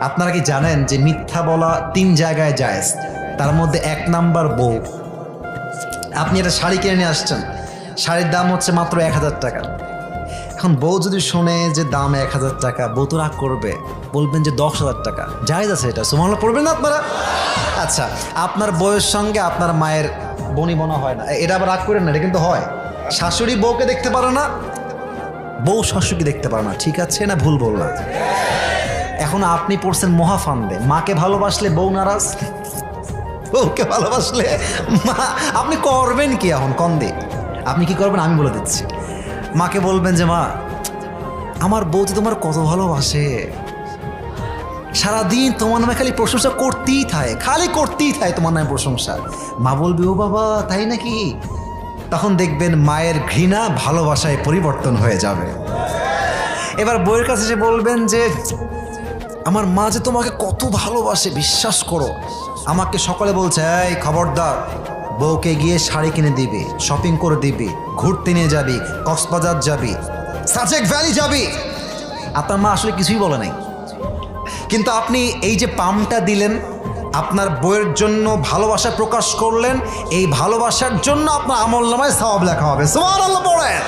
আপনারা কি জানেন যে মিথ্যা বলা তিন জায়গায় যায় তার মধ্যে এক নাম্বার বউ। আপনি একটা শাড়ি কিনে নিয়ে আসছেন। শাড়ির দাম হচ্ছে মাত্র এক হাজার টাকা। এখন বউ যদি শোনে যে দাম এক হাজার টাকা, বউ তো রাগ করবে। বলবেন যে দশ হাজার টাকা। জায়জ আছে এটা। সুমানলা পড়বেন না আপনারা? আচ্ছা আপনার বউয়ের সঙ্গে আপনার মায়ের বনি বনা হয় না। এটা আবার রাগ করেন না, এটা কিন্তু হয়। শাশুড়ি বউকে দেখতে পারে না, বউ শাশুড়িকে দেখতে পারে না। ঠিক আছে না ভুল বললাম? এখন আপনি পড়ছেন মহাফান্দে। মাকে ভালোবাসলে বউ নারাজ? বউকে ভালোবাসলে মা, আপনি করবেন কি এখন? কন্দে। আপনি কি করবেন আমি বলে দিচ্ছি। মাকে বলবেন যে, মা, আমার বউ তো তোমার কত ভালোবাসে। সারাদিন তোমার নামে খালি প্রশংসা করতেই থাকে, খালি করতেই থাকে তোমার নামে প্রশংসা। মা বলবে, ও বাবা, তাই নাকি? তখন দেখবেন মায়ের ঘৃণা ভালোবাসায় পরিবর্তন হয়ে যাবে। এবার বইয়ের কাছে এসে বলবেন যে আমার মা যে তোমাকে কত ভালোবাসে, বিশ্বাস করো। আমাকে সকালে বলছে, এই খবরদার, বউকে গিয়ে শাড়ি কিনে দিবি শপিং করে দিবি, ঘুরতে নিয়ে যাবি, কক্সবাজার যাবি সাজেক ভ্যালি যাবি। আপনার মা আসলে কিছুই বলে নাই। কিন্তু আপনি এই যে পামটা দিলেন, আপনার বইয়ের জন্য ভালোবাসা প্রকাশ করলেন, এই ভালোবাসার জন্য আপনার আমল নামায় সওয়াব লেখা হবে। সুবহানাল্লাহ পড়েন।